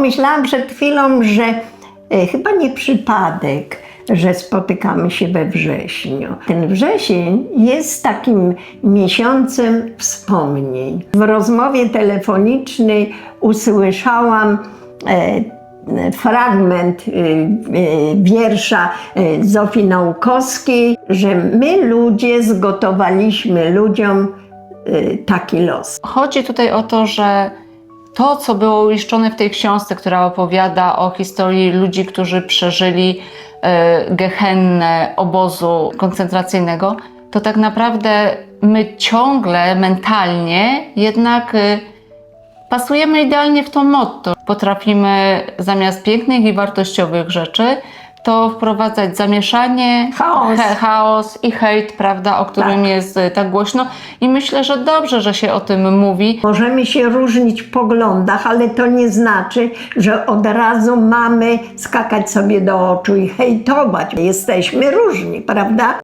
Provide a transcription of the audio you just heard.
Pomyślałam przed chwilą, że e, chyba nie przypadek, że spotykamy się we wrześniu. Ten wrzesień jest takim miesiącem wspomnień. W rozmowie telefonicznej usłyszałam e, fragment y, wiersza Zofii Naukowskiej, że my ludzie zgotowaliśmy ludziom taki los. Chodzi tutaj o to, że to, co było uiszczone w tej książce, która opowiada o historii ludzi, którzy przeżyli e, gehennę obozu koncentracyjnego, to tak naprawdę my ciągle mentalnie jednak e, pasujemy idealnie w to motto. Potrafimy zamiast pięknych i wartościowych rzeczy to wprowadzać zamieszanie, Chaos. he- chaos i hejt, prawda, o którym Tak. jest e, tak głośno. I myślę, że dobrze, że się o tym mówi. Możemy się różnić w poglądach, ale to nie znaczy, że od razu mamy skakać sobie do oczu i hejtować. Jesteśmy różni, prawda?